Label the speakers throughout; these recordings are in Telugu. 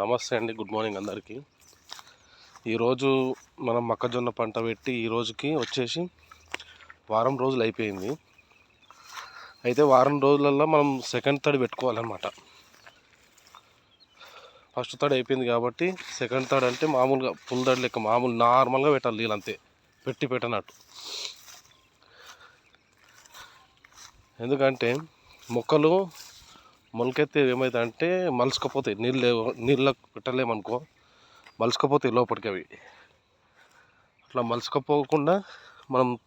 Speaker 1: నమస్తే అండి గుడ్ మార్నింగ్ అందరికీ. ఈరోజు మనం మొక్కజొన్న పంట పెట్టి ఈ రోజుకి వచ్చేసి వారం రోజులు అయిపోయింది. అయితే వారం రోజులలో మనం సెకండ్ థర్డ్ పెట్టుకోవాలన్నమాట. ఫస్ట్ థర్డ్ అయిపోయింది కాబట్టి సెకండ్ థర్డ్ అంటే మామూలుగా ఫుల్ థర్డ్ లెక్క మామూలు నార్మల్గా పెట్టాలి నీళ్ళు అంతే పెట్టి పెట్టనట్టు. ఎందుకంటే మొక్కలు మొలకెత్తే ఏమవుతాయంటే మలుసుకపోతాయి నీళ్ళు లేవు- నీళ్ళకు పెట్టలేమనుకో మలుసుకపోతాయి లోపలికి అవి. అట్లా మలుసుకపోకుండా మనం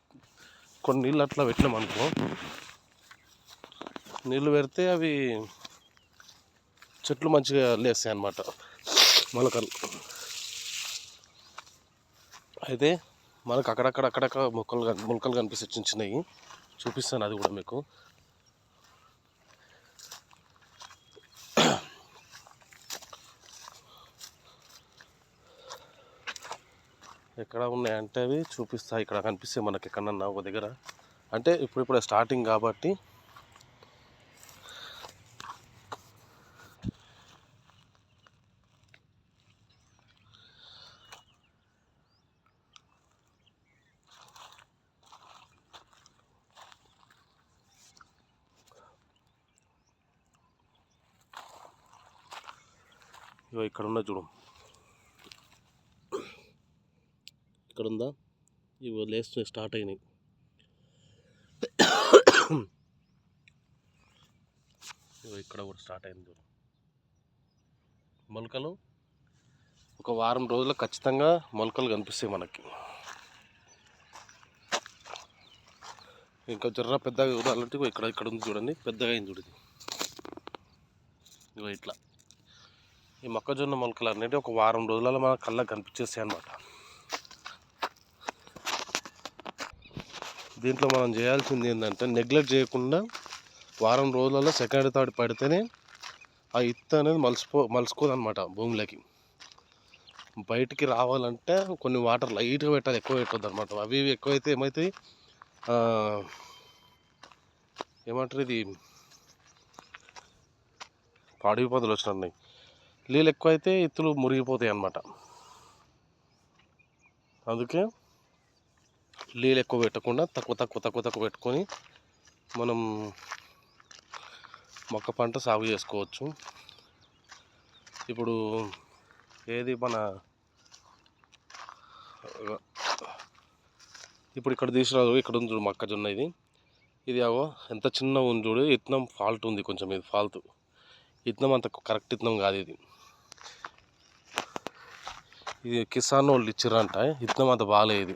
Speaker 1: కొన్ని నీళ్ళు అట్లా పెట్టినామనుకో నీళ్ళు పెడితే అవి చెట్లు మంచిగా లేస్తాయి అన్నమాట మొలకలు. అయితే మనకు అక్కడక్కడ అక్కడక్కడ మొక్కలు మొలకలు కనిపిస్తాయి. చిన్న చిన్నవి. చూపిస్తాను అది కూడా మీకు. ఎక్కడ ఉన్నాయంటే అవి చూపిస్తా. ఇక్కడ కనిపిస్తాయి మనకి ఎక్కడన్నా ఒక దగ్గర. అంటే ఇప్పుడిప్పుడే స్టార్టింగ్ కాబట్టి. ఇక్కడ ఉన్న చూడు. ఇక్కడ ఉందా ఇవి లేస్తూ స్టార్ట్ అయినాయి. ఇగో ఇక్కడ కూడా స్టార్ట్ అయింది మొలకలు ఒక వారం రోజుల్లో ఖచ్చితంగా మొలకలు కనిపిస్తాయి మనకి. ఇంకా జర్ర పెద్దగా చూడాలంటే ఇగో ఇక్కడ ఇక్కడ ఉంది చూడండి. పెద్దగా అయింది చూడండి ఇగో ఇట్లా. ఈ మొక్కజొన్న మొలకలు అనేవి ఒక వారం రోజులలో మన కళ్ళకు కనిపించేస్తాయి అన్నమాట. దీంట్లో మనం చేయాల్సింది ఏంటంటే నెగ్లెక్ట్ చేయకుండా వారం రోజులలో సెకండ్ థర్డ్ పడితేనే ఆ ఇత్త అనేది మలుసుకో మలుసుకోదన్నమాట భూమిలోకి. బయటికి రావాలంటే కొన్ని వాటర్ లైట్గా పెట్టాలి ఎక్కువ పెట్టద్దు అనమాట అవి ఇవి ఎక్కువైతే ఏమవుతాయి ఏమంటారు ఇది? పాడి పదులు వచ్చినాయి నీళ్ళు ఎక్కువైతే ఇత్తులు మురిగిపోతాయి అన్నమాట అందుకే నీళ్ళు ఎక్కువ పెట్టకుండా తక్కువ తక్కువ తక్కువ తక్కువ పెట్టుకొని మనం మొక్క పంట సాగు చేసుకోవచ్చు. ఇప్పుడు ఏది మన ఇప్పుడు ఇక్కడ తీసినారు ఇక్కడ ఉంది చూడు మొక్కజొన్న ఇది. ఇది అవో ఎంత చిన్న ఉంది చూడు. ఇత్నం ఫాల్ట్ ఉంది కొంచెం ఇది ఫాల్ట్ ఇత్నం అంత కరెక్ట్ ఇత్నం కాదు ఇది. ఇది కిసాన్ వాళ్ళు ఇచ్చిరంట ఇత్నం అంత బాగాలేదు.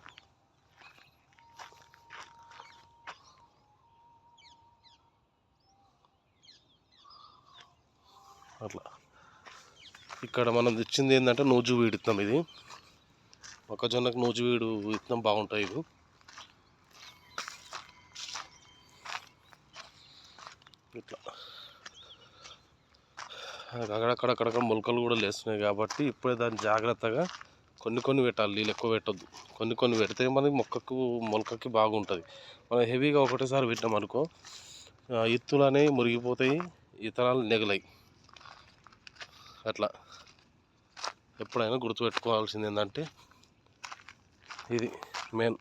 Speaker 1: అట్లా. ఇక్కడ మనం తెచ్చింది ఏంటంటే నూజు విత్తనం ఇది. మొక్కజొన్నకు నూజు వీడు విత్తనం బాగుంటాయి ఇవి. ఇట్లా. అక్కడక్కడక్కడ మొలకలు కూడా లేస్తున్నాయి కాబట్టి ఇప్పుడే దాన్ని జాగ్రత్తగా కొన్ని కొన్ని పెట్టాలి నీళ్ళు ఎక్కువ పెట్టద్దు కొన్ని కొన్ని పెడితే మనకి మొక్కకు మొలకకి బాగుంటుంది మనం హెవీగా ఒకటేసారి పెట్టాం అనుకో ఇత్తులు అనేవి మురిగిపోతాయి ఇతరాలు నెగలాయి అట్లా. ఎప్పుడైనా గుర్తుపెట్టుకోవాల్సింది ఏంటంటే ఇది మెయిన్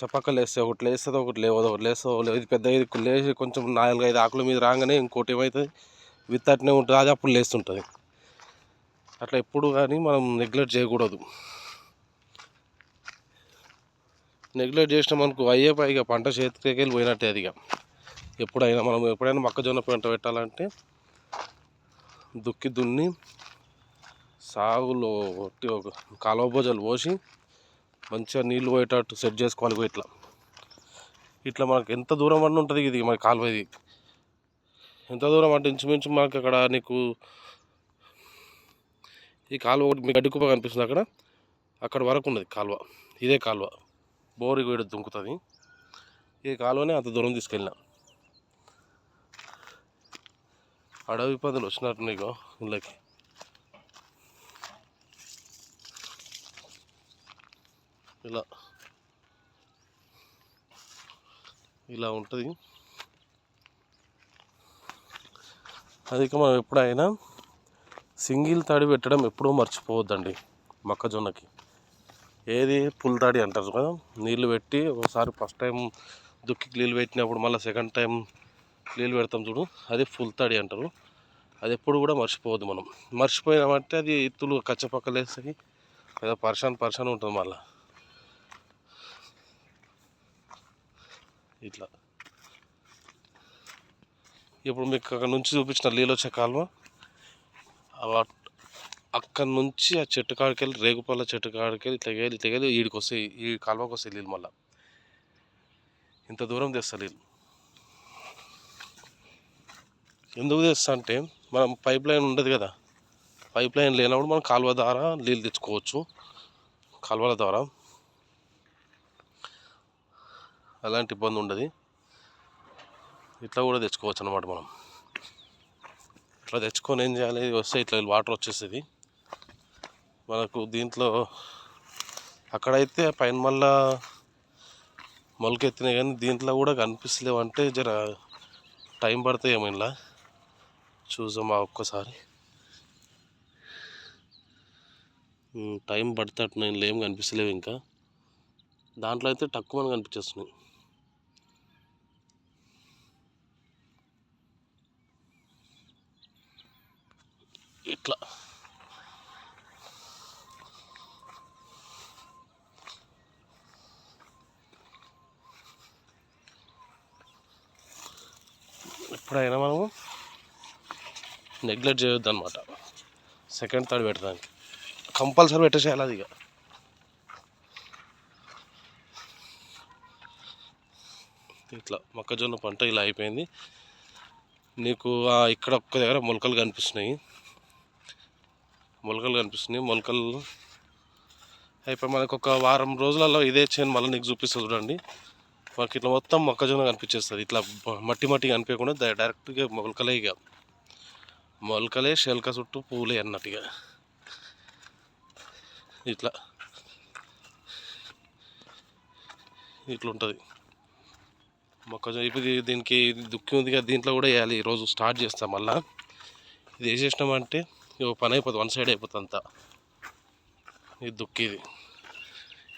Speaker 1: చప్పక్కలు వేస్తే ఒకటి లేస్తుంది ఒకటి లేవదు ఒకటి లేస్తుంది ఇది పెద్ద ఇది లేచి కొంచెం నాలుగు ఐదు ఆకుల మీద రాగానే ఇంకోటి ఏమవుతుంది? విత్తట్నే ఉంటుంది. అది అప్పుడు లేస్తుంటుంది. అట్లా ఎప్పుడు కానీ మనం నెగ్లెక్ట్ చేయకూడదు. నెగ్లెక్ట్ చేసినాం అనుకో అయ్యే పైగా పంట చేతికి వెళ్ళి పోయినట్టే అది ఇక. ఎప్పుడైనా మనం ఎప్పుడైనా మొక్కజొన్న పంట పెట్టాలంటే దుక్కి దున్ని సాగులో ఒట్టి ఒక కాలువ భోజాలు పోసి మంచిగా నీళ్ళు పోయేటట్టు సెట్ చేసుకోవాలి ఇట్లా. ఇట్లా మనకు ఎంత దూరం అని ఉంటుంది ఇది మన కాలువ ఇది. ఎంత దూరం అంటే ఇంచుమించు మనకి అక్కడ నీకు ఈ కాలువ ఒకటి మీకు గడ్డి కుప్ప కనిపిస్తుంది అక్కడ. అక్కడ వరకు ఉన్నది కాలువ. ఇదే కాలువ. బోరు వేడి దుంకుతుంది. ఈ కాలువనే అంత దూరం తీసుకెళ్ళినా. అడవి పందులు వచ్చినట్టున్నాయి నీకు ఇళ్ళకి. ఇలా. ఇలా ఉంటుంది. అది మనం ఎప్పుడైనా సింగిల్ తాడి పెట్టడం ఎప్పుడూ మర్చిపోవద్దండి మొక్కజొన్నకి. ఏది పుల్ తాడి అంటారు కదా నీళ్ళు పెట్టి ఒకసారి ఫస్ట్ టైం దుక్కికి నీళ్ళు పెట్టినప్పుడు మళ్ళీ సెకండ్ టైం నీళ్ళు పెడతాం చూడు. అదే ఫుల్ తడి అంటారు. అది ఎప్పుడు కూడా మర్చిపోవద్దు మనం. మర్చిపోయినామంటే అది ఇత్తులు కచ్చపక్కలు వేస్తాయి. ఏదో పర్షాన్ పర్షాన్ ఉంటుంది మళ్ళీ. ఇట్లా. ఇప్పుడు మీకు అక్కడ నుంచి చూపించిన నీళ్ళు వచ్చే కాలువ అక్కడ నుంచి ఆ చెట్టు కాడికి వెళ్ళి రేగుపల్ల చెట్టు కాడికి వెళ్ళి తెగేది వెళ్ళి ఈడికి వస్తాయి ఈ కాలువకి వస్తాయి నీళ్ళు మళ్ళీ. ఇంత దూరం తెస్తా నీళ్ళు. ఎందుకు తెస్తా అంటే మనం పైప్ లైన్ ఉండదు కదా. పైప్ లైన్ లేనప్పుడు మనం కాలువ ద్వారా నీళ్ళు తెచ్చుకోవచ్చు. కాలువల ద్వారా. అలాంటి ఇబ్బంది ఉండదు. ఇట్లా కూడా తెచ్చుకోవచ్చు అనమాట మనం. ఇట్లా తెచ్చుకొని ఏం చేయాలి? వస్తే ఇట్లా వాటర్ వచ్చేస్తుంది. మనకు దీంట్లో అక్కడైతే పైన మళ్ళా మొలకెత్తినాయి కానీ దీంట్లో కూడా కనిపిస్తలేవు అంటే జర టైం పడతాయేమో ఇలా చూద్దాం ఒక్కసారి. ఉమ్, టైం పడతాడు నేను లేం కనిపిస్తలేవు ఇంకా. దాంట్లో అయితే తక్కువ కనిపించేస్తున్నాయి. ఇట్లా. ఎప్పుడైనా మనము నెగ్లెక్ట్ చేయొద్దు అనమాట సెకండ్ థర్డ్ పెట్టడానికి. కంపల్సరీ పెట్టేసేయాలి అది ఇక. ఇట్లా మొక్కజొన్న పంట ఇలా అయిపోయింది. నీకు ఇక్కడ ఒక్క దగ్గర మొలకలు కనిపిస్తున్నాయి. మొలకలు కనిపిస్తున్నాయి. మొలకలు అయిపోయి మనకు ఒక వారం రోజులలో ఇదే చేను మళ్ళీ నీకు చూపిస్తుంది చూడండి. మనకి ఇట్లా మొత్తం మొక్కజొన్న కనిపించేస్తుంది. ఇట్లా మట్టి మట్టి కనిపించకుండా డైరెక్ట్గా మొలకలే ఇక. మొలకలే శెల్క చుట్టూ పూలే అన్నట్టుగా. ఇట్లా. ఇట్లుంటుంది. మొక్కజొన్న ఇప్పుడు ఇది- దీనికి దుక్కి ఉంది కదా దీంట్లో కూడా వేయాలి. ఈరోజు స్టార్ట్ చేస్తాం మళ్ళా. ఇది వేసేసినామంటే ఇక పని అయిపోతుంది వన్ సైడ్ అయిపోతుంది అంతా. ఇది దుక్కిది.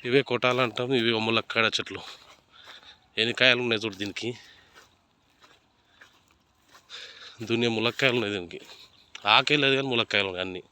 Speaker 1: ఇవే కొట్టాలంటాం ఇవి ములక్కాడ చెట్లు. ఎన్ని కాయలు ఉన్నాయి చూడు దీనికి? దున్నే ములక్కాయలు ఉన్నాయి దీనికి. ఆకేయలేదు కానీ ములక్కాయలు ఉన్నాయి అన్నీ.